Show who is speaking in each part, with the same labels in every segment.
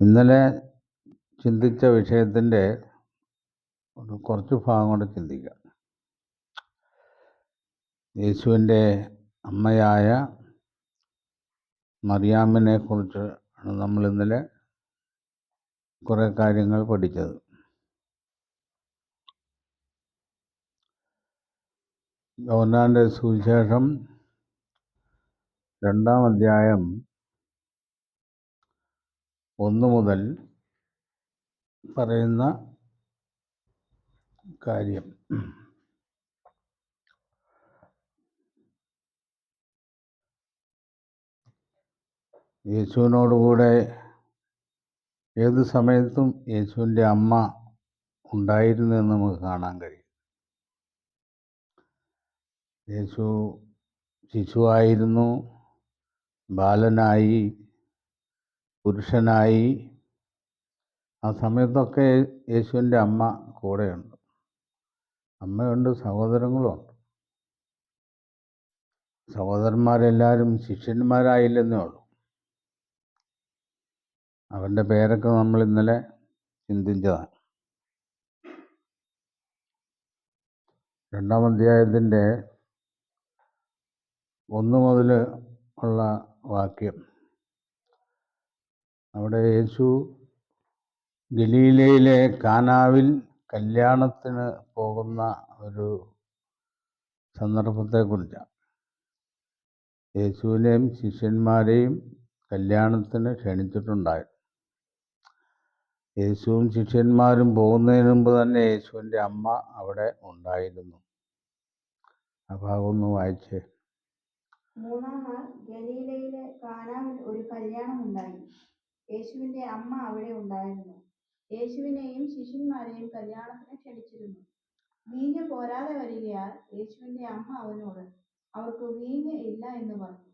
Speaker 1: ഇന്നലെ ചിന്തിച്ച വിഷയത്തിന്റെ കുറച്ച് ഭാഗം കൂടെ ചിന്തിക്കാം. യേശുവിന്റെ അമ്മയായ മറിയാമ്മിനെ കുറിച്ച് ആണ് നമ്മൾ ഇന്നലെ കുറേ കാര്യങ്ങൾ പഠിച്ചത്. യോനാന്റെ സുവിശേഷം രണ്ടാം അധ്യായം ഒന്ന് മുതൽ പറയുന്ന കാര്യം. യേശുവിനോടുകൂടെ ഏത് സമയത്തും യേശുവിന്റെ അമ്മ ഉണ്ടായിരുന്നു എന്ന് നമുക്ക് കാണാൻ കഴിയും. യേശു ശിശുവായിരുന്നു ബാലനായി പുരുഷനായി ആ സമയത്തൊക്കെ യേശുവിന്റെ അമ്മ കൂടെയുണ്ട്. അമ്മയുണ്ട് സഹോദരങ്ങളുമുണ്ട്. സഹോദരന്മാരെല്ലാവരും ശിഷ്യന്മാരായില്ലെന്നേ ഉള്ളൂ. അവന്റെ പേരൊക്കെ നമ്മൾ ഇന്നലെ ചിന്തിച്ചതാണ്. രണ്ടാം അധ്യായത്തിന്റെ ഒന്ന് മുതൽ ഉള്ള വാക്യം. അവിടെ യേശു ഗലീലയിലെ കാനാവിൽ കല്യാണത്തിന് പോകുന്ന ഒരു സന്ദർഭത്തെക്കുറിച്ചാണ്. യേശുവിനെയും ശിഷ്യന്മാരെയും കല്യാണത്തിന് ക്ഷണിച്ചിട്ടുണ്ടായിരുന്നു. യേശുവും ശിഷ്യന്മാരും പോകുന്നതിന് മുമ്പ് തന്നെ യേശുവിന്റെ അമ്മ അവിടെ ഉണ്ടായിരുന്നു. ആ ഭാഗം ഒന്ന് വായിച്ചേ.
Speaker 2: മൂന്നാം നാൾ ഗലീലയിലെ കാനാവിൽ ഒരു കല്യാണമുണ്ടായി യേശുവിന്റെ അമ്മ അവിടെ ഉണ്ടായിരുന്നു. യേശുവിനെയും ശിഷ്യന്മാരെയും കല്യാണത്തിന് ക്ഷണിച്ചിരുന്നു. വീഞ്ഞ് പോരാതെ വരികയാൽ യേശുവിന്റെ അമ്മ അവനോട് അവർക്ക് വീഞ്ഞ് ഇല്ല എന്ന് പറഞ്ഞു.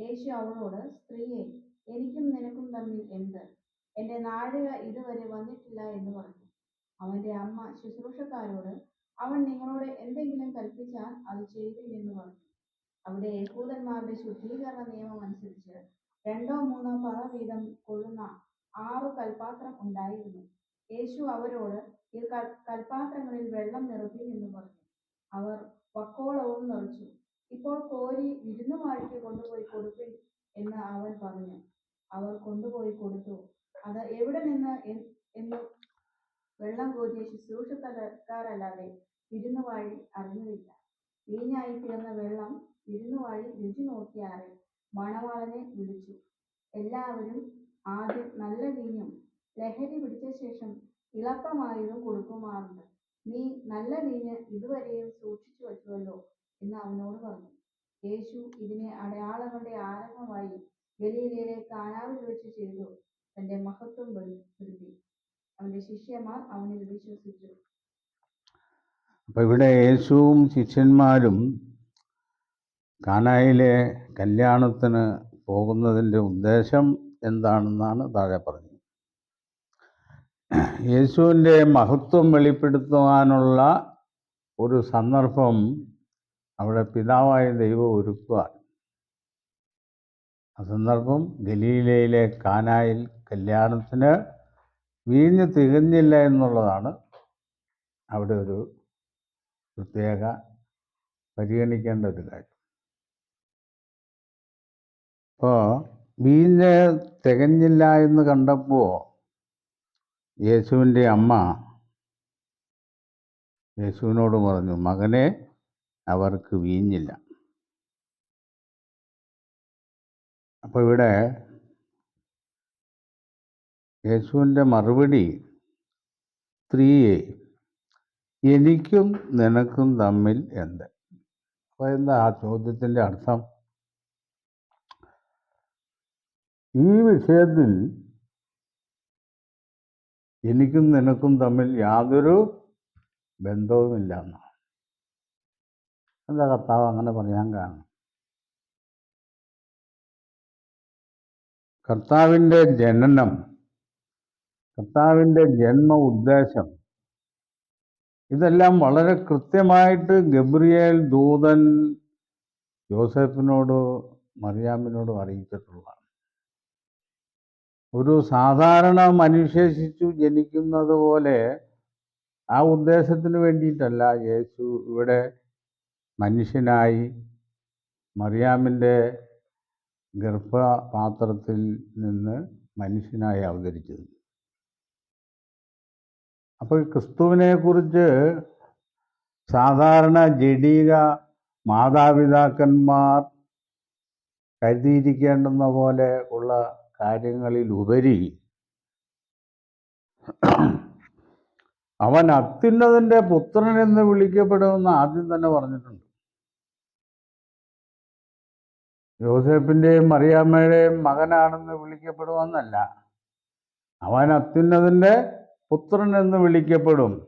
Speaker 2: യേശു അവളോട് സ്ത്രീയെ എനിക്കും നിനക്കും തമ്മിൽ എന്ത്? എന്റെ നാഴിക ഇതുവരെ വന്നിട്ടില്ല എന്ന് പറഞ്ഞു. അവന്റെ അമ്മ ശുശ്രൂഷക്കാരോട് അവൻ നിങ്ങളോട് എന്തെങ്കിലും കൽപ്പിച്ചാൽ അത് ചെയ്യുവിൻ എന്ന് പറഞ്ഞു. അവിടെ യഹൂദന്മാരുടെ ശുദ്ധീകരണ നിയമം അനുസരിച്ച് രണ്ടോ മൂന്നോ പറ വീതം കൊള്ളുന്ന ആറു കൽപാത്രം ഉണ്ടായിരുന്നു. യേശു അവരോട് ഈ കൽ- കൽപാത്രങ്ങളിൽ വെള്ളം നിറപ്പിൻ എന്ന് പറഞ്ഞു. അവർ വക്കോളവും നിറച്ചു. ഇപ്പോൾ കോരി വിരുന്നുവാഴിക്ക് കൊണ്ടുപോയി കൊടുപ്പിൻ എന്ന് അവൻ പറഞ്ഞു. അവർ കൊണ്ടുപോയി കൊടുത്തു. അത് എവിടെ നിന്ന് എന്ന് വെള്ളം കോരിയ ശുശ്രൂഷക്കാരല്ലാതെ വിരുന്നുവാഴി അറിഞ്ഞില്ല വീഞ്ഞായി തീർന്ന വെള്ളം വിരുന്നുവാഴി രുചി നോക്കിയാറെ മണവാളനെ വിളിച്ചു എല്ലാവരും ആദ്യം നല്ല വീഞ്ഞും ലഹരി പിടിച്ച ശേഷം ഇളക്കമായതും കൊടുക്കുമാറുണ്ട് നീ നല്ല വീഞ്ഞ് ഇതുവരെയും സൂക്ഷിച്ചു വച്ചുവല്ലോ എന്ന് അവനോട് പറഞ്ഞു യേശു ഇതിനെ അടയാളങ്ങളുടെ ആരംഭമായി ഗലീലയിലെ കാനാവിൽ വെച്ച് ചെയ്തു തന്റെ മഹത്വം വെളിപ്പെടുത്തി അവന്റെ ശിഷ്യന്മാർ അവനിൽ വിശ്വസിച്ചു
Speaker 1: അപ്പോൾ ഇവിടെ യേശുവും ശിഷ്യന്മാരും കാനായിലെ കല്യാണത്തിന് പോകുന്നതിന്റെ ഉദ്ദേശം എന്താണെന്നാണ് താഴെ പറഞ്ഞത്. യേശുവിന്റെ മഹത്വം വെളിപ്പെടുത്തുവാനുള്ള ഒരു സന്ദർഭം അവിടെ പിതാവായ ദൈവം ഒരുക്കുവാൻ. ആ സന്ദർഭം ഗലീലയിലെ കാനായിൽ കല്യാണത്തിന് വീഞ്ഞ് തികഞ്ഞില്ല എന്നുള്ളതാണ് അവിടെ ഒരു പ്രത്യേക പരിഗണിക്കേണ്ട ഒരു കാര്യം അപ്പോൾ വീഞ്ഞ് തികഞ്ഞില്ല എന്ന് കണ്ടപ്പോൾ യേശുവിന്റെ അമ്മ യേശുവിനോട് പറഞ്ഞു മകനെ അവർക്ക് വീഞ്ഞില്ല. അപ്പോൾ ഇവിടെ യേശുവിന്റെ മറുപടി സ്ത്രീയെ എനിക്കും നിനക്കും തമ്മിൽ എന്ത്? അപ്പോൾ എന്താ ആ ചോദ്യത്തിന്റെ അർത്ഥം? ഈ വിഷയത്തിൽ എനിക്കും നിനക്കും തമ്മിൽ യാതൊരു ബന്ധവുമില്ല എന്നാണ് എന്താ കർത്താവ് അങ്ങനെ പറയാൻ കാരണം കർത്താവിന്റെ ജനനം കർത്താവിന്റെ ജന്മ ഉദ്ദേശം ഇതെല്ലാം വളരെ കൃത്യമായിട്ട് ഗബ്രിയേൽ ദൂതൻ യോസഫിനോട് മറിയാമിനോടും അറിയിച്ചിട്ടുള്ളതാണ്. ഒരു സാധാരണ മനുഷ്യ ശിശു ജനിക്കുന്നത് പോലെ ആ ഉദ്ദേശത്തിന് വേണ്ടിയിട്ടല്ല യേശു ഇവിടെ മനുഷ്യനായി മറിയാമിന്റെ ഗർഭപാത്രത്തിൽ നിന്ന് മനുഷ്യനായി അവതരിച്ചത്. അപ്പോൾ ക്രിസ്തുവിനെ കുറിച്ച് സാധാരണ ജഡീക മാതാപിതാക്കന്മാർ കരുതിയിരിക്കേണ്ടുന്ന പോലെ ഉള്ള കാര്യങ്ങളിലുപരി അവൻ അത്യുന്നതിന്റെ പുത്രൻ എന്ന് വിളിക്കപ്പെടുമെന്ന് ആദ്യം തന്നെ പറഞ്ഞിട്ടുണ്ട്. ജോസഫിന്റെയും മറിയാമ്മയുടെയും മകനാണെന്ന് വിളിക്കപ്പെടുമെന്നല്ല. അവൻ അത്യുന്നതന്റെ പുത്രൻ എന്ന് വിളിക്കപ്പെടും.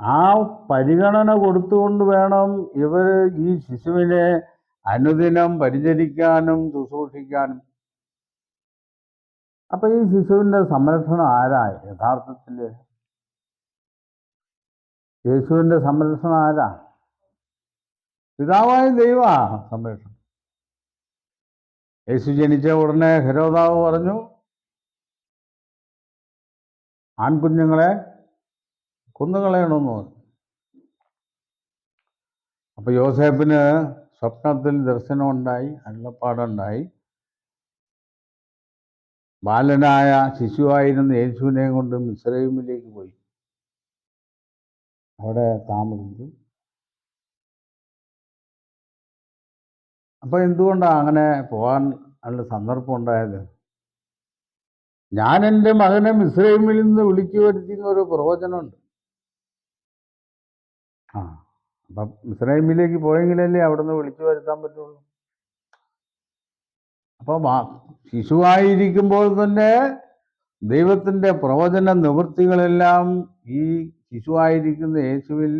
Speaker 1: ആ പരിഗണന കൊടുത്തുകൊണ്ട് വേണം ഇവർ ഈ ശിശുവിനെ അനുദിനം പരിചരിക്കാനും ശുശ്രൂഷിക്കാനും. അപ്പൊ ഈ ശിശുവിന്റെ സംരക്ഷണം ആരാ യഥാർത്ഥത്തിൽ യേശുവിന്റെ സംരക്ഷണം ആരാ? പിതാവായ ദൈവ സംരക്ഷണം. യേശു ജനിച്ച ഉടനെ ഹെരോദാവ് പറഞ്ഞു ആൺകുഞ്ഞുങ്ങളെ കൊന്നുകളയണമെന്ന് പറഞ്ഞു. അപ്പൊ യോസേപ്പിന് സ്വപ്നത്തിൽ ദർശനമുണ്ടായി അരുളപ്പാടുണ്ടായി. ബാലനായ ശിശുവായിരുന്ന യേശുവിനെ കൊണ്ട് മിസ്രൈമിലേക്ക് പോയി. അവിടെ താമസിച്ചു. അപ്പോൾ എന്തുകൊണ്ടാണ് അങ്ങനെ പോകാൻ ഉള്ള സന്ദർഭം ഉണ്ടായത് ഞാൻ എന്റെ മകനെ മിസ്രൈമിൽ നിന്ന് വിളിച്ചു വരുത്തി ഒരു പ്രവചനമുണ്ട്. ആ അപ്പം മിസ്രൈമിലേക്ക് പോയെങ്കിലല്ലേ അവിടെ നിന്ന് വിളിച്ചു വരുത്താൻ പറ്റുള്ളൂ. അപ്പോൾ ശിശുവായിരിക്കുമ്പോൾ തന്നെ ദൈവത്തിന്റെ പ്രവചന നിവൃത്തികളെല്ലാം ഈ ശിശുവായിരിക്കുന്ന യേശുവിൽ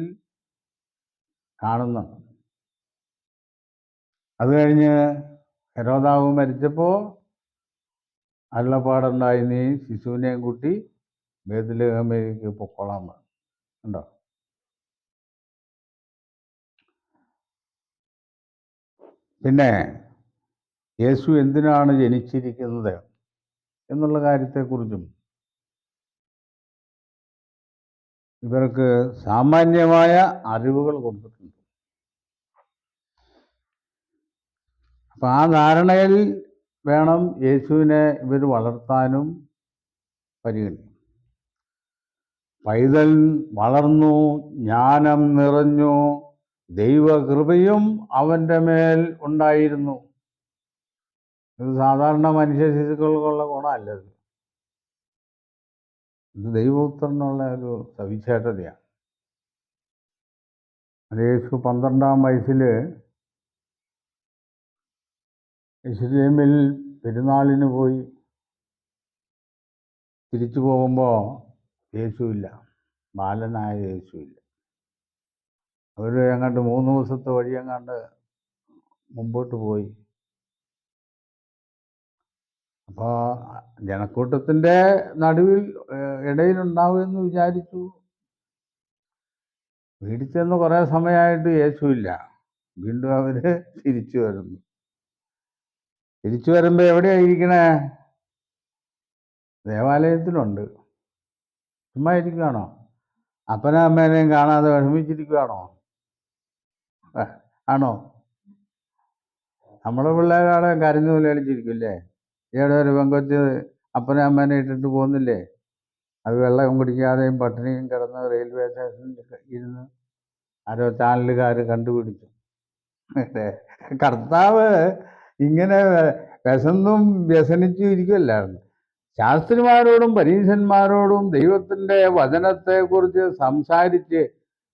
Speaker 1: കാണുന്നുണ്ട്. അത് കഴിഞ്ഞ് ഹെരോദാവ് മരിച്ചപ്പോൾ അരുളപ്പാടുണ്ടായി നീ ശിശുവിനെയും കൂട്ടി ബേദലഹമയിലേക്ക് പൊക്കോളാൻ പറഞ്ഞു ഉണ്ടോ പിന്നെ യേശു എന്തിനാണ് ജനിച്ചിരിക്കുന്നത് എന്നുള്ള കാര്യത്തെക്കുറിച്ചും ഇവർക്ക് സാമാന്യമായ അറിവുകൾ കൊടുത്തിട്ടുണ്ട്. അപ്പം ആ ധാരണയിൽ വേണം യേശുവിനെ ഇവർ വളർത്താനും പരിഗണിക്കും പൈതൽ വളർന്നു ജ്ഞാനം നിറഞ്ഞു ദൈവകൃപയും അവന്റെ മേൽ ഉണ്ടായിരുന്നു. ഇത് സാധാരണ മനുഷ്യ ശിശുക്കൾക്കുള്ള ഗുണമല്ല ഇത്. ഇത് ദൈവപുത്രനുള്ള ഒരു സവിശേഷതയാണ്. യേശു പന്ത്രണ്ടാം വയസ്സിൽ യെരുശലേമിൽ പെരുന്നാളിന് പോയി തിരിച്ചു പോകുമ്പോൾ യേശുവില്ല ബാലനായ യേശുവില്ല അവർ എങ്ങാണ്ട് മൂന്ന് ദിവസത്തെ വഴി എങ്ങാണ്ട് മുമ്പോട്ട് പോയി. അപ്പോൾ ജനക്കൂട്ടത്തിന്റെ നടുവിൽ ഇടയിലുണ്ടാവുമെന്ന് വിചാരിച്ചു. വീടിച്ചെന്ന് കുറേ സമയമായിട്ട് യേശുവില്ല വീണ്ടും അവർ തിരിച്ചു വരുന്നു. തിരിച്ചു വരുമ്പോൾ എവിടെയാണ് ഇരിക്കണേ ദേവാലയത്തിലുണ്ട്. ചുമ്മാ ഇരിക്കുകയാണോ അപ്പനും അമ്മേനെയും കാണാതെ വിഷമിച്ചിരിക്കുകയാണോ ആണോ? നമ്മളെ പിള്ളേരാണ് കരഞ്ഞു കളിച്ചിരിക്കില്ലേ ഏടെ ഒരു പെങ്കൊച്ച് അപ്പനെ അമ്മേനെ ഇട്ടിട്ട് പോകുന്നില്ലേ അത് വെള്ളം കുടിക്കാതെയും പട്ടിണിയും കിടന്ന് റെയിൽവേ സ്റ്റേഷനിൽ ഇരുന്ന് ആരോ ചാനലുകാർ കണ്ടുപിടിച്ചു. കർത്താവ് ഇങ്ങനെ വിശന്നും വ്യസനിച്ചും ഇരിക്കുമല്ലായിരുന്നു ശാസ്ത്രിമാരോടും പരീക്ഷന്മാരോടും ദൈവത്തിന്റെ വചനത്തെക്കുറിച്ച് സംസാരിച്ച്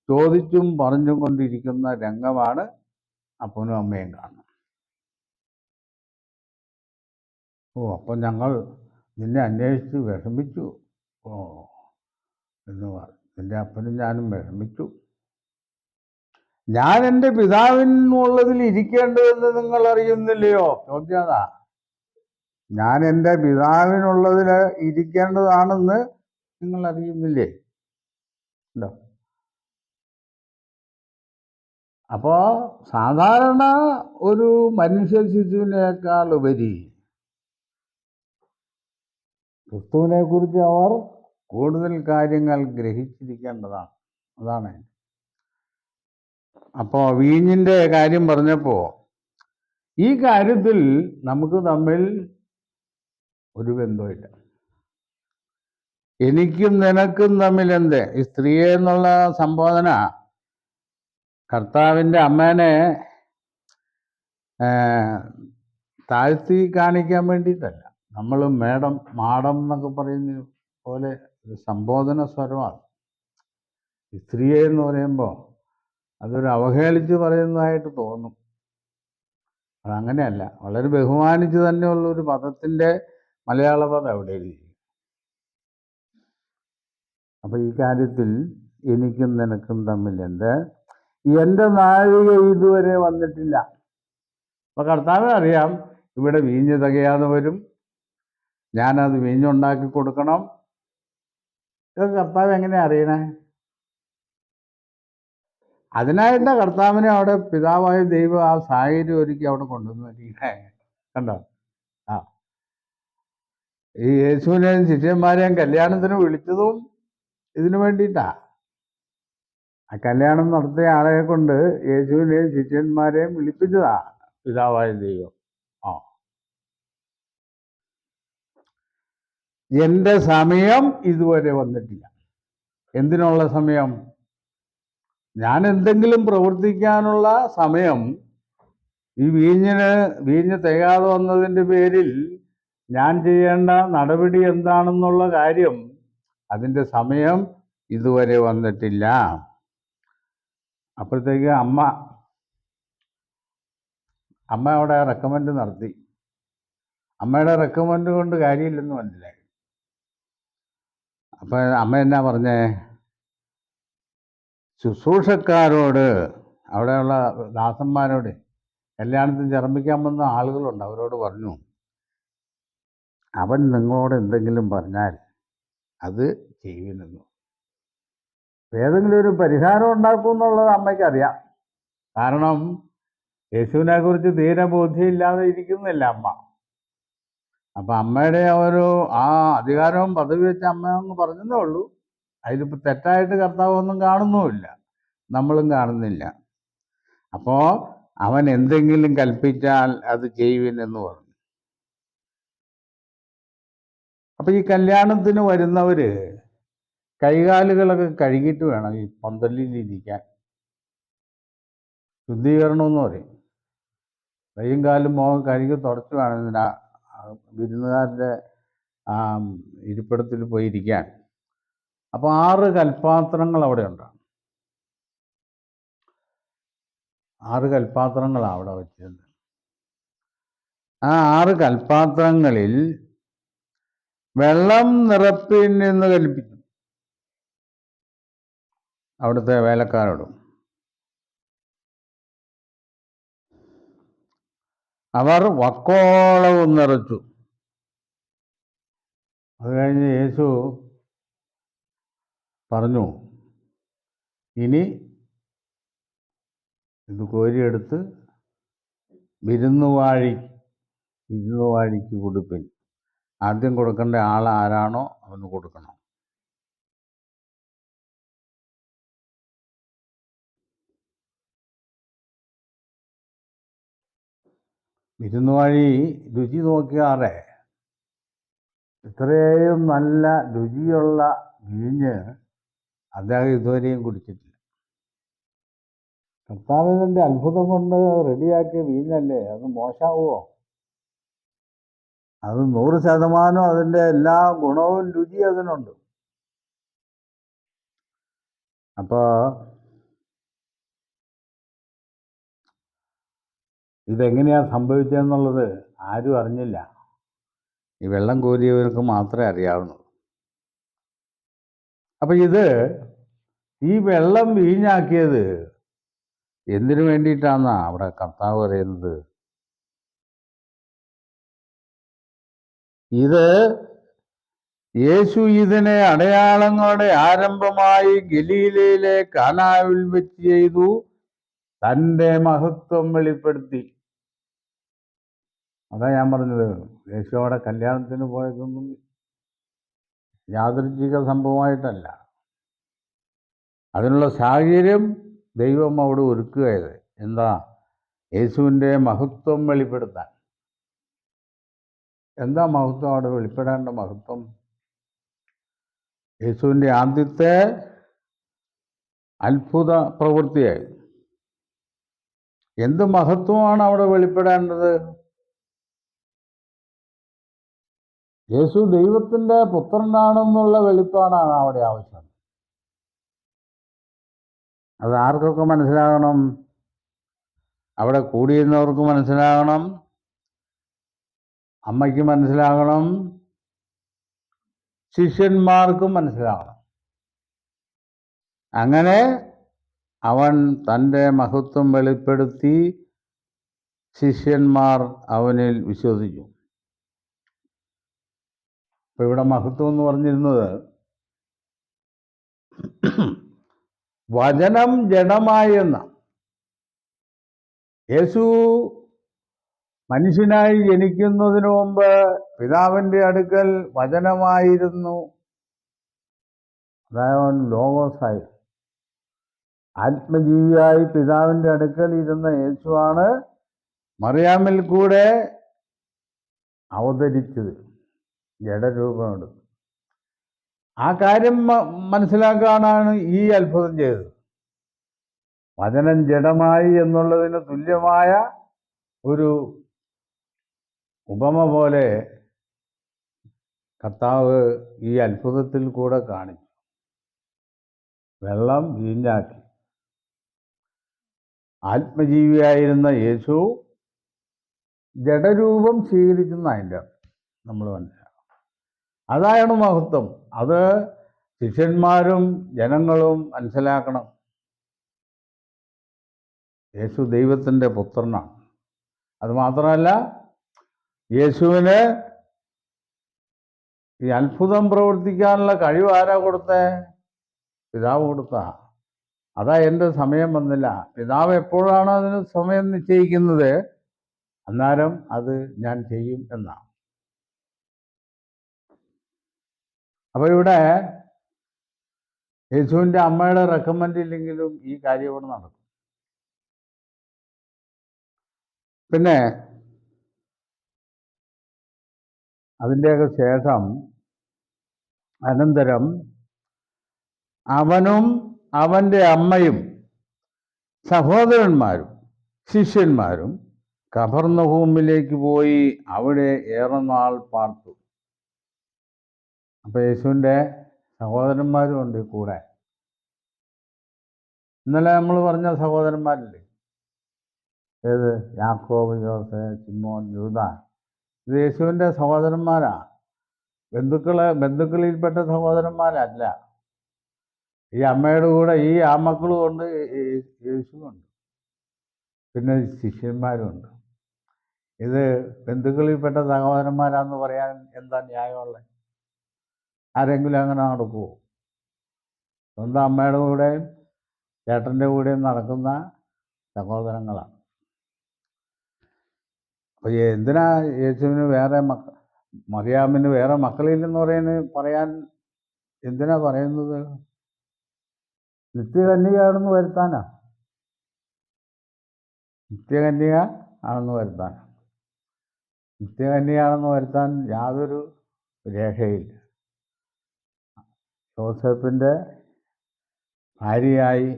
Speaker 1: ചോദിച്ചും പറഞ്ഞും കൊണ്ടിരിക്കുന്ന രംഗമാണ് അപ്പനും അമ്മയും കാണുന്നത്. ഓ അപ്പം ഞങ്ങൾ നിന്നെ അന്വേഷിച്ച് വിഷമിച്ചു. ഓ എന്ന് പറഞ്ഞു. നിന്റെ അപ്പനും ഞാനും വിഷമിച്ചു. ഞാൻ എന്റെ പിതാവിനുള്ളതിൽ ഇരിക്കേണ്ടതെന്ന് നിങ്ങൾ അറിയുന്നില്ലയോ? ചോദ്യം അതാ ഞാൻ എന്റെ പിതാവിനുള്ളതിൽ ഇരിക്കേണ്ടതാണെന്ന് നിങ്ങൾ അറിയുന്നില്ലേ? ഉണ്ടോ അപ്പോൾ സാധാരണ ഒരു മനുഷ്യ ശിശുവിനേക്കാൾ ഉപരി ക്രിസ്തുവിനെ കുറിച്ച് അവർ കൂടുതൽ കാര്യങ്ങൾ ഗ്രഹിച്ചിരിക്കേണ്ടതാണ്. അതാണ് അപ്പോൾ വീഞ്ഞിന്റെ കാര്യം പറഞ്ഞപ്പോൾ ഈ കാര്യത്തിൽ നമുക്ക് തമ്മിൽ ഒരു ബന്ധമില്ല എനിക്കും നിനക്കും തമ്മിൽ എന്ത്? ഈ സ്ത്രീയെ എന്നുള്ള സംബോധന കർത്താവിന്റെ അമ്മേനെ താഴ്ത്തി കാണിക്കാൻ വേണ്ടിയിട്ടല്ല. നമ്മൾ മേഡം മാഡം എന്നൊക്കെ പറയുന്ന പോലെ ഒരു സംബോധന സ്വരമാണ്. സ്ത്രീയെ എന്ന് പറയുമ്പോൾ അതൊരു അവഹേളിച്ച് പറയുന്നതായിട്ട് തോന്നും. അതങ്ങനെയല്ല. വളരെ ബഹുമാനിച്ച് തന്നെയുള്ള ഒരു പദത്തിന്റെ മലയാള പദം അവിടെ എഴുതി അപ്പോൾ ഈ കാര്യത്തിൽ എനിക്കും നിനക്കും തമ്മിൽ എന്ത്? എന്റെ നാഴിക ഇതുവരെ വന്നിട്ടില്ല. അപ്പം കർത്താവ് അറിയാം ഇവിടെ വീഞ്ഞ് തികയാതെ വരും. ഞാനത് വീഞ്ഞുണ്ടാക്കി കൊടുക്കണം. ഇതൊക്കെ കർത്താവ് എങ്ങനെയാ അറിയണേ? അതിനായിട്ട് കർത്താവിനെ അവിടെ പിതാവായ ദൈവം ആ സാഹചര്യം ഒരുക്കി അവിടെ കൊണ്ടുവന്നു. കണ്ടോ? ആ. ഈ യേശുവിനെയും ശിഷ്യന്മാരെയും കല്യാണത്തിന് വിളിച്ചതും ഇതിനു വേണ്ടിയിട്ടാ. ആ കല്യാണം നടത്തിയ ആളെ കൊണ്ട് യേശുവിനെയും ശിഷ്യന്മാരെയും വിളിപ്പിച്ചതാ പിതാവായ ദൈവം. ആ. എന്റെ സമയം ഇതുവരെ വന്നിട്ടില്ല. എന്തിനുള്ള സമയം? ഞാൻ എന്തെങ്കിലും പ്രവർത്തിക്കാനുള്ള സമയം ഈ വീഞ്ഞിന് വീഞ്ഞ് തികയാതെ വന്നതിന്റെ പേരിൽ ഞാൻ ചെയ്യേണ്ട നടപടി എന്താണെന്നുള്ള കാര്യം അതിന്റെ സമയം ഇതുവരെ വന്നിട്ടില്ല. അപ്പോഴത്തേക്ക് അമ്മ അമ്മ അവിടെ റെക്കമെൻഡ് നടത്തി. അമ്മയുടെ റെക്കമെൻഡ് കൊണ്ട് കാര്യമില്ലെന്ന് മനസ്സിലായി. അപ്പം അമ്മ എന്നാ പറഞ്ഞേ? ശുശ്രൂഷക്കാരോട് അവിടെയുള്ള ദാസന്മാരോട് കല്യാണത്തിന് ചർമ്മിക്കാൻ വന്ന ആളുകളുണ്ട് അവരോട് പറഞ്ഞു അവൻ നിങ്ങളോട് എന്തെങ്കിലും പറഞ്ഞാൽ അത് ചെയ്യുന്നു ഏതെങ്കിലും ഒരു പരിഹാരം ഉണ്ടാക്കും എന്നുള്ളത് അമ്മയ്ക്കറിയാം. കാരണം യേശുവിനെ കുറിച്ച് തീരെ ബോധ്യമില്ലാതെ ഇരിക്കുന്നില്ല അമ്മ. അപ്പം അമ്മയുടെ ഒരു ആ അധികാരവും പദവി വെച്ച അമ്മ എന്ന് പറഞ്ഞതേ ഉള്ളൂ. അതിലിപ്പോൾ തെറ്റായിട്ട് കർത്താവ് ഒന്നും കാണുന്നുമില്ല. നമ്മളും കാണുന്നില്ല. അപ്പോൾ അവൻ എന്തെങ്കിലും കൽപ്പിച്ചാൽ അത് ചെയ്യുവിനെന്ന് പറഞ്ഞു. അപ്പം ഈ കല്യാണത്തിന് വരുന്നവര് കൈകാലുകളൊക്കെ കഴുകിയിട്ട് വേണം ഈ പന്തലിലിരിക്കാൻ ശുദ്ധീകരണം എന്ന് പറയും. കൈയും കാലും മുഖം കഴുകി തുടച്ചു വേണം ഇതിന് വിരുന്നുകാരന്റെ ഇരിപ്പിടത്തിൽ പോയി ഇരിക്കാൻ. അപ്പോൾ ആറ് കൽപാത്രങ്ങൾ അവിടെ ഉണ്ട് ആറ് കൽപ്പാത്രങ്ങളാണ് അവിടെ വെച്ചിട്ടുണ്ട് ആ ആറ് കൽപാത്രങ്ങളിൽ വെള്ളം നിറപ്പിൻ എന്ന് കൽപ്പിച്ചു അവിടുത്തെ വേലക്കാരോടും. അവർ വക്കോളവും നിറച്ചു. അത് കഴിഞ്ഞ് യേശു പറഞ്ഞു. ഇനി ഇത് കോരിയെടുത്ത് വിരുന്നുവാഴി വിരുന്നുവാഴിക്ക് കൊടുപ്പിൻ. ആദ്യം കൊടുക്കേണ്ട ആൾ ആരാണോ അവന് കൊടുക്കണം. വിരുന്നുവാഴി രുചി നോക്കിയാറേ. ഇത്രയും നല്ല രുചിയുള്ള വീഞ്ഞ് അദ്ദേഹം ഇതുവരെയും കുടിച്ചിട്ടില്ല. കർത്താവിന്റെ അത്ഭുതം കൊണ്ട് റെഡിയാക്കിയ വീഞ്ഞല്ലേ? അത് മോശമാവുമോ? അത് നൂറ് ശതമാനം അതിന്റെ എല്ലാ ഗുണവും രുചി അതിനുണ്ട്. അപ്പോൾ ഇതെങ്ങനെയാ സംഭവിച്ചതെന്നുള്ളത് ആരും അറിഞ്ഞില്ല. ഈ വെള്ളം കോരിയവർക്ക് മാത്രമേ അറിയാവുന്നുള്ളൂ. അപ്പൊ ഇത് ഈ വെള്ളം വീഞ്ഞാക്കിയത് എന്തിനു വേണ്ടിയിട്ടാണെന്നാ അവിടെ കർത്താവ് പറയുന്നത്? ഇത് യേശു ഇതിനെ അടയാളങ്ങളുടെ ആരംഭമായി ഗലീലയിലെ കാനാവിൽ വെച്ച് ചെയ്തു തന്റെ മഹത്വം വെളിപ്പെടുത്തി. അതാ ഞാൻ പറഞ്ഞത്. യേശു അവിടെ കല്യാണത്തിന് പോയതൊന്നും യാദൃച്ഛിക സംഭവമായിട്ടല്ല. അതിനുള്ള സാഹചര്യം ദൈവം അവിടെ ഒരുക്കുകയത്. എന്താ? യേശുവിന്റെ മഹത്വം വെളിപ്പെടുത്താൻ. എന്താ മഹത്വം അവിടെ വെളിപ്പെടേണ്ട മഹത്വം? യേശുവിന്റെ ആദ്യത്തെ അത്ഭുത പ്രവൃത്തിയായി എന്ത് മഹത്വമാണ് അവിടെ വെളിപ്പെടേണ്ടത്? യേശു ദൈവത്തിന്റെ പുത്രനാണെന്നുള്ള വെളിപ്പാടാണ് അവിടെ ആവശ്യം. അത് ആർക്കൊക്കെ മനസ്സിലാകണം? അവിടെ കൂടിയിരുന്നവർക്ക് മനസ്സിലാകണം? അമ്മയ്ക്ക് മനസ്സിലാകണം? ശിഷ്യന്മാർക്കും മനസ്സിലാകണം. അങ്ങനെ അവൻ തന്റെ മഹത്വം വെളിപ്പെടുത്തി ശിഷ്യന്മാർ അവനിൽ വിശ്വസിച്ചു. ഇപ്പൊ ഇവിടെ മഹത്വം എന്ന് പറഞ്ഞിരുന്നത് വചനം ജഡമായെന്ന യേശു മനുഷ്യനായി ജനിക്കുന്നതിനു മുമ്പ് പിതാവിന്റെ അടുക്കൽ വചനമായിരുന്നു. അതായത് ലോകോസായി ആത്മജീവിയായി പിതാവിന്റെ അടുക്കൽ ഇരുന്ന യേശുവാണ് മറിയാമിൽ കൂടെ അവതരിച്ചത്. ജഡരൂപമെടുത്ത് ആ കാര്യം മനസ്സിലാക്കാനാണ് ഈ അത്ഭുതം ചെയ്തത്. വചനം ജഡമായി എന്നുള്ളതിന് തുല്യമായ ഒരു ഉപമ പോലെ കർത്താവ് ഈ അത്ഭുതത്തിൽ കൂടെ കാണിച്ചു. വെള്ളം വീഞ്ഞാക്കി. ആത്മജീവിയായിരുന്ന യേശു ജഡരൂപം സ്വീകരിക്കുന്ന അതിന്റെ നമ്മൾ മനസ്സിലാക്കണം. അതാണ് മഹത്വം. അത് ശിഷ്യന്മാരും ജനങ്ങളും മനസ്സിലാക്കണം. യേശു ദൈവത്തിന്റെ പുത്രനാണ്. അതുമാത്രമല്ല യേശുവിന് ഈ അത്ഭുതം പ്രവർത്തിക്കാനുള്ള കഴിവ് ആരാ കൊടുത്തേ? പിതാവ് കൊടുത്ത. അതാ എന്റെ സമയം വന്നില്ല. പിതാവ് എപ്പോഴാണ് അതിന് സമയം നിശ്ചയിക്കുന്നത്? അന്നേരം അത് ഞാൻ ചെയ്യും എന്നാണ്. അപ്പോൾ ഇവിടെ യേശുവിന്റെ അമ്മയുടെ റെക്കമെൻഡ് ഇല്ലെങ്കിലും ഈ കാര്യം ഇവിടെ നടക്കും. പിന്നെ അതിന്റെയൊക്കെ ശേഷം അനന്തരം അവനും അവന്റെ അമ്മയും സഹോദരന്മാരും ശിഷ്യന്മാരും കബർന്നഹൂമിലേക്ക് പോയി അവിടെ ഏറെ നാൾ പാർത്തു. അപ്പോൾ യേശുവിന്റെ സഹോദരന്മാരും ഉണ്ട് കൂടെ. ഇന്നലെ നമ്മൾ പറഞ്ഞ സഹോദരന്മാരില്ലേ? ഏത്? യാക്കോബ് ജോസ് ചിമ്മോൻ ജൂത ഇത് യേശുവിന്റെ സഹോദരന്മാരാ. ബന്ധുക്കളെ ബന്ധുക്കളിൽപ്പെട്ട സഹോദരന്മാരല്ല. ഈ അമ്മയുടെ കൂടെ ഈ ആമക്കളും ഉണ്ട് യേശുവുണ്ട്. പിന്നെ ശിഷ്യന്മാരുമുണ്ട് ഇത് ബന്ധുക്കളിൽപ്പെട്ട സഹോദരന്മാരാന്ന് പറയാൻ എന്താ ന്യായമുള്ളത് ആരെങ്കിലും അങ്ങനെ നടക്കുമോ സ്വന്തം അമ്മയുടെ കൂടെയും ചേട്ടന്റെ കൂടെയും നടക്കുന്ന സഹോദരങ്ങളാണ്. അപ്പോൾ എന്തിനാ യേശുവിന് വേറെ മക്ക മറിയാമിന് വേറെ മക്കളില്ലെന്ന് പറയുന്നത് പറയാൻ എന്തിനാ പറയുന്നത്? നിത്യകന്യകയാണെന്ന് വരുത്താനാ? നിത്യകന്യക ആണെന്ന് വരുത്താൻ നിത്യകന്യയാണെന്ന് വരുത്താൻ യാതൊരു രേഖയില്ല. ജോസഫിന്റെ ഭാര്യയായി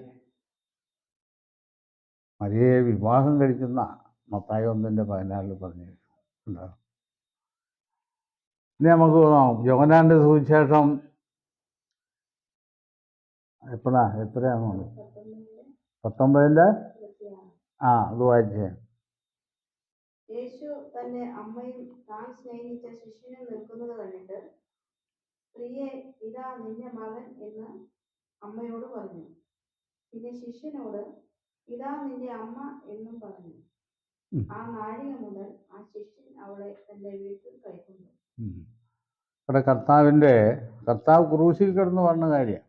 Speaker 1: മരിയയെ വിവാഹം കഴിക്കുന്ന മത്തായി ഒന്നിന്റെ പതിനാലിൽ പറഞ്ഞിട്ടുണ്ട് ഇനി നമുക്ക് യോഹനാന്റെ സുവിശേഷം എപ്പോഴാ? എത്രയാണ് പത്തൊമ്പതിന്റെ ആ അത് വായിച്ചേ
Speaker 2: യേശു തന്റെ അമ്മയും താൻ സ്നേഹിച്ച ശിഷ്യനും നിൽക്കുന്നത് കണ്ടിട്ട് സ്ത്രീയെ ഇതാ നിന്റെ മകൻ എന്ന് അമ്മയോട് പറഞ്ഞു. പിന്നെ ശിഷ്യനോട് ഇതാ നിന്റെ അമ്മ എന്നും പറഞ്ഞു. ആ നാഴിക മുതൽ ആ ശിഷ്യൻ അവളെ തന്റെ വീട്ടിൽ
Speaker 1: കയറ്റുന്നു. ഇവിടെ കർത്താവിന്റെ കർത്താവ് ക്രൂശിൽ കിടന്ന് പറഞ്ഞ കാര്യം.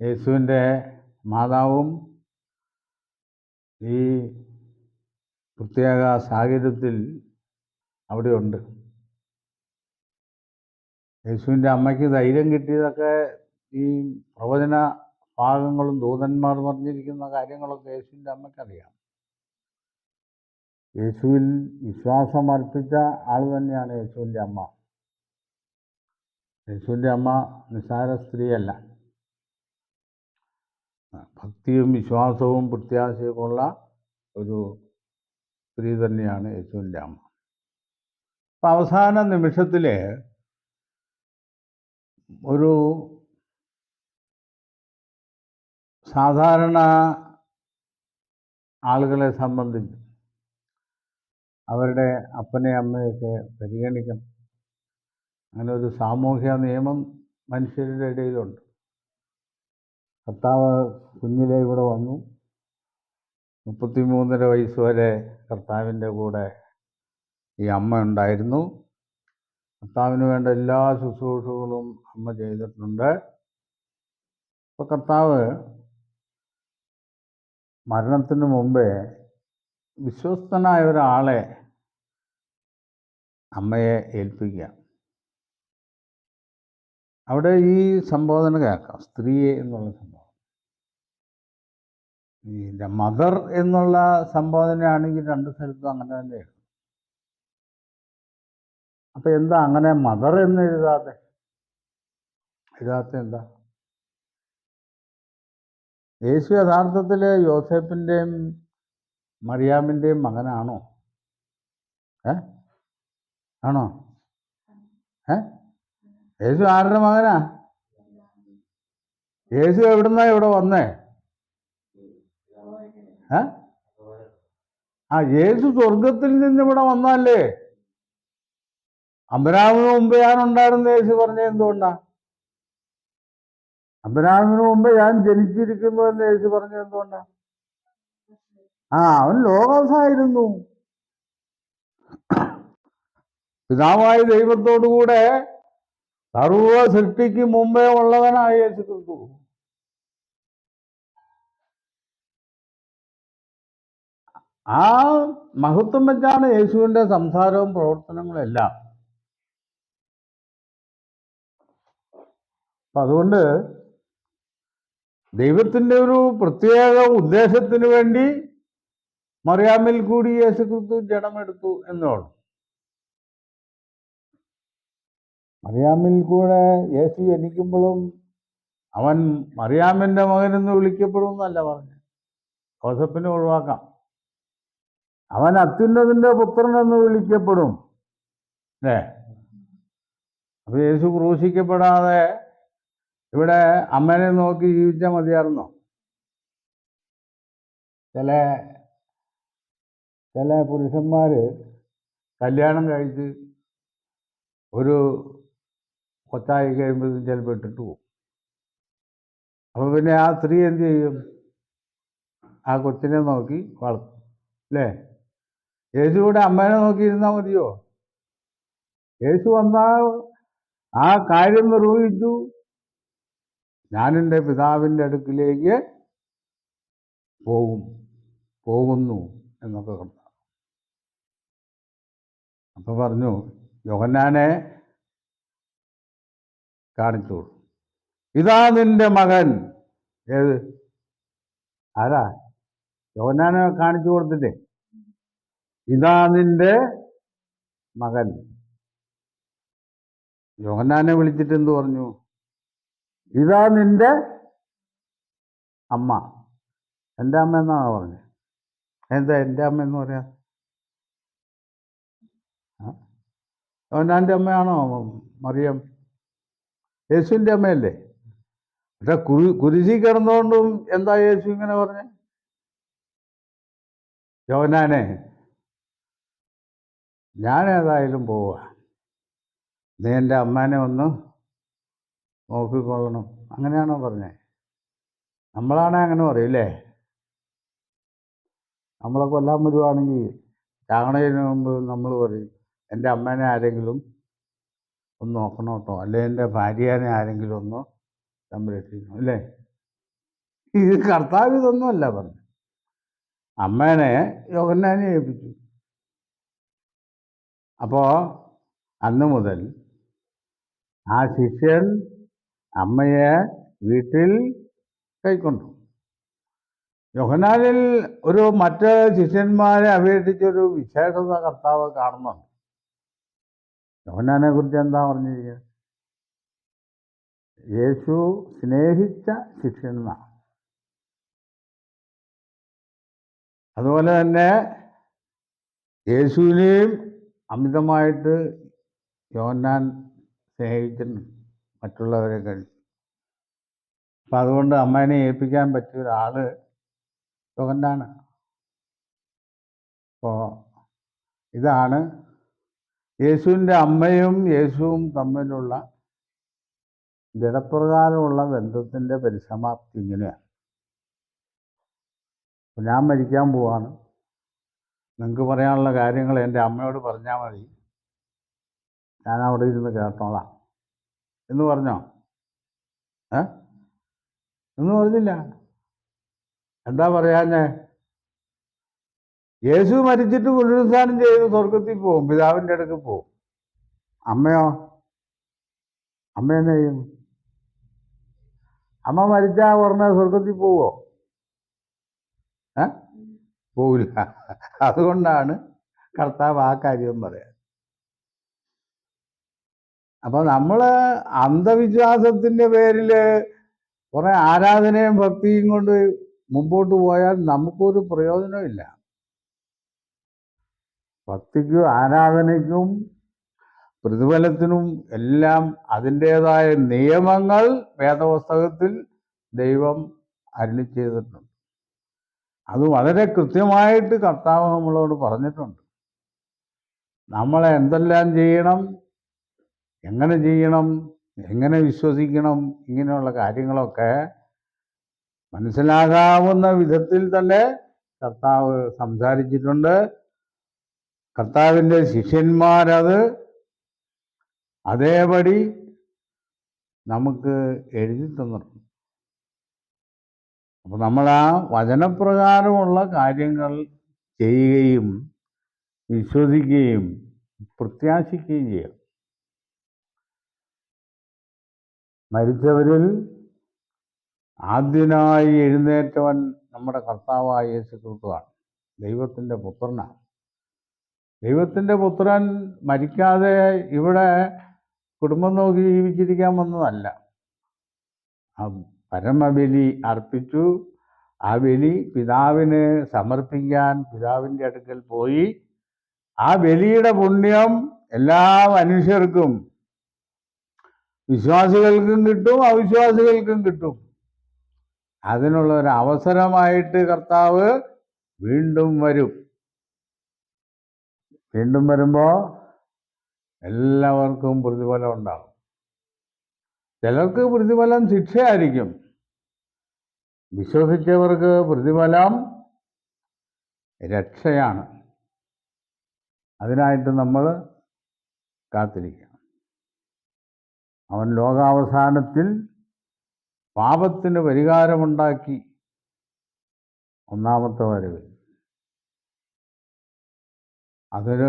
Speaker 1: യേശുവിന്റെ മാതാവും ഈ പ്രത്യേക സാഹചര്യത്തിൽ അവിടെയുണ്ട്. യേശുവിന്റെ അമ്മയ്ക്ക് ധൈര്യം കിട്ടിയതൊക്കെ ഈ പ്രവചന ഭാഗങ്ങളും ദൂതന്മാർ പറഞ്ഞിരിക്കുന്ന കാര്യങ്ങളൊക്കെ യേശുവിന്റെ അമ്മയ്ക്കറിയാം. യേശുവിൽ വിശ്വാസം അർപ്പിച്ച ആൾ തന്നെയാണ് യേശുവിന്റെ അമ്മ. യേശുവിന്റെ അമ്മ നിസ്സാര സ്ത്രീയല്ല. ഭക്തിയും വിശ്വാസവും പ്രത്യാശയുമുള്ള ഒരു സ്ത്രീ തന്നെയാണ് യേശുവിന്റെ അമ്മ. അപ്പം അവസാന നിമിഷത്തിൽ ഒരു സാധാരണ ആളുകളെ സംബന്ധിച്ച് അവരുടെ അപ്പനെ അമ്മയൊക്കെ പരിഗണിക്കണം അങ്ങനെ ഒരു സാമൂഹ്യ നിയമം മനുഷ്യരുടെ ഇടയിലുണ്ട്. കർത്താവ് കുഞ്ഞിലെ ഇവിടെ വന്നു. മുപ്പത്തി മൂന്നര വയസ്സ് വരെ കർത്താവിന്റെ കൂടെ ഈ അമ്മ ഉണ്ടായിരുന്നു. കർത്താവിന് വേണ്ട എല്ലാ ശുശ്രൂഷകളും അമ്മ ചെയ്തിട്ടുണ്ട്. അപ്പോൾ കർത്താവ് മരണത്തിന് മുമ്പേ വിശ്വസ്തനായ ഒരാളെ അമ്മയെ ഏൽപ്പിക്കുക. അവിടെ ഈ സംബോധന കേൾക്കാം. സ്ത്രീയെ എന്നുള്ള സംബോധന. ഈ മദർ എന്നുള്ള സംബോധനയാണെങ്കിൽ രണ്ട് സ്ഥലത്തും അങ്ങനെ തന്നെയാണ്. അപ്പൊ എന്താ അങ്ങനെ മദർ എന്ന് എഴുതാതെ എഴുതാത്ത എന്താ? യേശു യഥാർത്ഥത്തിൽ യോസേപ്പിന്റെയും മറിയാമിന്റെയും മകനാണോ? ഏ? ആണോ? ഏ? യേശു ആരുടെ മകനാ? യേശു എവിടുന്നാ ഇവിടെ വന്നേ? ഏ? ആ യേശു സ്വർഗത്തിൽ നിന്ന് ഇവിടെ വന്നല്ലേ അബ്രാമിന് മുമ്പ് ഞാൻ ഉണ്ടായിരുന്ന യേശു പറഞ്ഞത് എന്തുകൊണ്ടാ? അബ്രാമിന് മുമ്പ് ഞാൻ ജനിച്ചിരിക്കുന്നു എന്ന് യേശു പറഞ്ഞത് എന്തുകൊണ്ടാ? ആ അവൻ ലോകസായിരുന്നു പിതാവായ ദൈവത്തോടുകൂടെ സർവ സൃഷ്ടിക്ക് മുമ്പേ ഉള്ളവനായ യേശു ക്രിസ്തു. ആ മഹത്വം വെച്ചാണ് യേശുവിന്റെ സംസാരവും പ്രവർത്തനങ്ങളും എല്ലാം. അപ്പം അതുകൊണ്ട് ദൈവത്തിന്റെ ഒരു പ്രത്യേക ഉദ്ദേശത്തിന് വേണ്ടി മറിയാമിൽ കൂടി യേശു ക്രിസ്തു ജഡമെടുത്തു എന്നുള്ളു മറിയാമിൽ കൂടെ യേശു ജനിക്കുമ്പോഴും അവൻ മറിയാമിന്റെ മകനെന്ന് വിളിക്കപ്പെടുമെന്നല്ല പറഞ്ഞു ജോസഫിനെ ഒഴിവാക്കാം. അവൻ അത്യുന്നതിന്റെ പുത്രനെന്ന് വിളിക്കപ്പെടും. അല്ലേ? അപ്പൊ യേശു ക്രൂശിക്കപ്പെടാതെ ഇവിടെ അമ്മനെ നോക്കി ജീവിച്ചാൽ മതിയായിരുന്നോ? ചില ചില പുരുഷന്മാർ കല്യാണം കഴിച്ച് ഒരു കൊച്ചായി കഴിയുമ്പോഴത്തേക്കും ചിലപ്പോൾ ഇട്ടിട്ട് പോകും. അപ്പോൾ പിന്നെ ആ സ്ത്രീ എന്ത് ചെയ്യും? ആ കൊച്ചിനെ നോക്കി വളർത്തും അല്ലേ? യേശു കൂടെ അമ്മേനെ നോക്കിയിരുന്നാൽ മതിയോ? യേശു വന്നാൽ ആ കാര്യം നിർവഹിച്ചു ഞാനെന്റെ പിതാവിന്റെ അടുക്കിലേക്ക് പോകും പോകുന്നു എന്നൊക്കെ കണ്ടാണ് അപ്പോൾ പറഞ്ഞു യോഹന്നാനെ കാണിച്ചു കൊടുത്തു. ഇതാ നിന്റെ മകൻ. ഏത്? ആരാ? യോഹന്നാനെ കാണിച്ചു കൊടുത്തിട്ടേ ഇതാ നിന്റെ മകൻ. യോഹന്നാനെ വിളിച്ചിട്ട് എന്ത് പറഞ്ഞു? ഇതാ നിന്റെ അമ്മ. എന്റെ അമ്മ എന്നാണ് പറഞ്ഞത് എന്താ എന്റെ അമ്മ എന്ന് പറയാ? അവനാന്റെ അമ്മയാണോ മറിയം? യേശുവിന്റെ അമ്മയല്ലേ? പക്ഷെ കുരു കുരിശി കിടന്നുകൊണ്ടും എന്താ യേശു ഇങ്ങനെ പറഞ്ഞേ? യോനാനെ ഞാൻ ഏതായാലും പോവുക നീ എന്റെ അമ്മേനെ ഒന്ന് നോക്കിക്കൊള്ളണം. അങ്ങനെയാണോ പറഞ്ഞത് നമ്മളാണെ അങ്ങനെ പറയൂലേ നമ്മളെ കൊല്ലാൻ വരുവാണെങ്കിൽ ചാകണതിന് മുമ്പ് നമ്മൾ പറയും എന്റെ അമ്മേനെ ആരെങ്കിലും ഒന്ന് നോക്കണം കേട്ടോ അല്ലെങ്കിൽ എന്റെ ഭാര്യനെ ആരെങ്കിലും ഒന്ന് സംരക്ഷിക്കണം അല്ലേ? ഇത് കർത്താവ് ഇതൊന്നുമല്ല പറഞ്ഞു. അമ്മേനെ യോഗന്നാനെ ഏൽപ്പിച്ചു. അപ്പോൾ അന്ന് മുതൽ ആ ശിഷ്യൻ അമ്മയെ വീട്ടിൽ കൈക്കൊണ്ടു. യോഹനാനിൽ ഒരു മറ്റ് ശിഷ്യന്മാരെ അപേക്ഷിച്ചൊരു വിശേഷത കർത്താവ് കാണുന്നുണ്ട്. യോഹനാനെ കുറിച്ച് എന്താ പറഞ്ഞിരിക്കുന്നത്? യേശു സ്നേഹിച്ച ശിഷ്യൻ അതുപോലെ തന്നെ യേശുവിനെയും അമിതമായിട്ട് യോഹന്നാൻ സ്നേഹിച്ചിട്ടുണ്ട്. മറ്റുള്ളവരെ കഴിച്ചു അപ്പം അതുകൊണ്ട് അമ്മേനെ ഏൽപ്പിക്കാൻ പറ്റിയ ഒരാൾ യോഹന്നാണ് അപ്പോൾ ഇതാണ് യേശുവിന്റെ അമ്മയും യേശുവും തമ്മിലുള്ള ജഡപ്രകാരമുള്ള ബന്ധത്തിന്റെ പരിസമാപ്തി ഇങ്ങനെയാണ്. ഞാൻ മരിക്കാൻ പോവാണ്. നിങ്ങൾക്ക് പറയാനുള്ള കാര്യങ്ങൾ എന്റെ അമ്മയോട് പറഞ്ഞാൽ മതി. ഞാൻ അവിടെ ഇരുന്ന് കേട്ടോളാം. എന്ന് പറഞ്ഞോ? ഏ? എന്ന് പറഞ്ഞില്ല. എന്താ പറയാഞ്ഞേ? യേശു മരിച്ചിട്ട് പുനരുദ്ധാനം ചെയ്ത് സ്വർഗത്തിൽ പോവും പിതാവിന്റെ അടുക്ക് പോവും. അമ്മയോ? അമ്മ എന്നെ ചെയ്യും? അമ്മ മരിച്ചാൽ ഉടനെ സ്വർഗത്തിൽ പോവോ? ഏ? പോവില്ല. അതുകൊണ്ടാണ് കർത്താവ് ആ കാര്യം പറയാൻ അപ്പൊ നമ്മൾ അന്ധവിശ്വാസത്തിന്റെ പേരിൽ കുറെ ആരാധനയും ഭക്തിയും കൊണ്ട് മുമ്പോട്ട് പോയാൽ നമുക്കൊരു പ്രയോജനമില്ല ഭക്തിക്കും ആരാധനയ്ക്കും പ്രതിഫലത്തിനും എല്ലാം അതിന്റെതായ നിയമങ്ങൾ വേദപുസ്തകത്തിൽ ദൈവം അരുളി ചെയ്തിട്ടുണ്ട്. അത് വളരെ കൃത്യമായിട്ട് കർത്താവ് നമ്മളോട് പറഞ്ഞിട്ടുണ്ട്. നമ്മളെ എന്തെല്ലാം ചെയ്യണം എങ്ങനെ ചെയ്യണം? എങ്ങനെ വിശ്വസിക്കണം? ഇങ്ങനെയുള്ള കാര്യങ്ങളൊക്കെ മനസ്സിലാകാവുന്ന വിധത്തിൽ തന്നെ കർത്താവ് സംസാരിച്ചിട്ടുണ്ട്. കർത്താവിന്റെ ശിഷ്യന്മാരത് അതേപടി നമുക്ക് എഴുതി തന്നിട്ടുണ്ട്. അപ്പോൾ നമ്മൾ ആ വചനപ്രകാരമുള്ള കാര്യങ്ങൾ ചെയ്യുകയും വിശ്വസിക്കുകയും പ്രത്യാശിക്കുകയും ചെയ്യണം. മരിച്ചവരിൽ ആദ്യനായി എഴുന്നേറ്റവൻ നമ്മുടെ കർത്താവായ യേശു ക്രിസ്തുവാണ് ദൈവത്തിന്റെ പുത്രനാണ്. ദൈവത്തിന്റെ പുത്രൻ മരിക്കാതെ ഇവിടെ കുടുംബം നോക്കി ജീവിച്ചിരിക്കാൻ വന്നതല്ല. ആ പരമബലി അർപ്പിച്ചു. ആ ബലി പിതാവിന് സമർപ്പിക്കാൻ പിതാവിന്റെ അടുക്കൽ പോയി. ആ ബലിയുടെ പുണ്യം എല്ലാ മനുഷ്യർക്കും വിശ്വാസികൾക്കും കിട്ടും അവിശ്വാസികൾക്കും കിട്ടും. അതിനുള്ള ഒരു അവസരമായിട്ട് കർത്താവ് വീണ്ടും വരും. വീണ്ടും വരുമ്പോൾ എല്ലാവർക്കും പ്രതിഫലം ഉണ്ടാകും. ചിലർക്ക് പ്രതിഫലം ശിക്ഷയായിരിക്കും. വിശ്വസിച്ചവർക്ക് പ്രതിഫലം രക്ഷയാണ്. അതിനായിട്ട് നമ്മൾ കാത്തിരിക്കണം. അവൻ ലോകാവസാനത്തിൽ പാപത്തിന് പരിഹാരമുണ്ടാക്കി ഒന്നാമത്തെ വരവിൽ. അതൊരു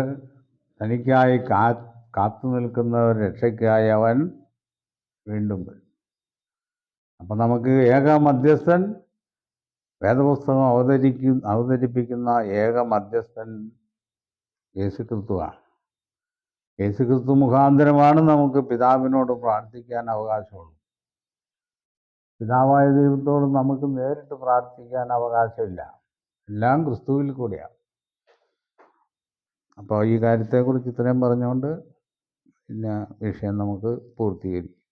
Speaker 1: തനിക്കായി കാ കാത്തു നിൽക്കുന്ന ഒരു രക്ഷയ്ക്കായി അവൻ വീണ്ടും വരും. അപ്പം നമുക്ക് ഏക മധ്യസ്ഥൻ വേദപുസ്തകം അവതരിക്കും അവതരിപ്പിക്കുന്ന ഏക മധ്യസ്ഥൻ യേശുക്രിസ്തുവാണ്. യേശുക്രിസ്തു മുഖാന്തരമാണ് നമുക്ക് പിതാവിനോട് പ്രാർത്ഥിക്കാൻ അവകാശമുള്ളൂ. പിതാവായ ദൈവത്തോട് നമുക്ക് നേരിട്ട് പ്രാർത്ഥിക്കാൻ അവകാശമില്ല. എല്ലാം ക്രിസ്തുവിൽ കൂടിയാണ് അപ്പോൾ ഈ കാര്യത്തെക്കുറിച്ച് ഇത്രയും പറഞ്ഞുകൊണ്ട് പിന്നെ വിഷയം നമുക്ക് പൂർത്തീകരിക്കാം.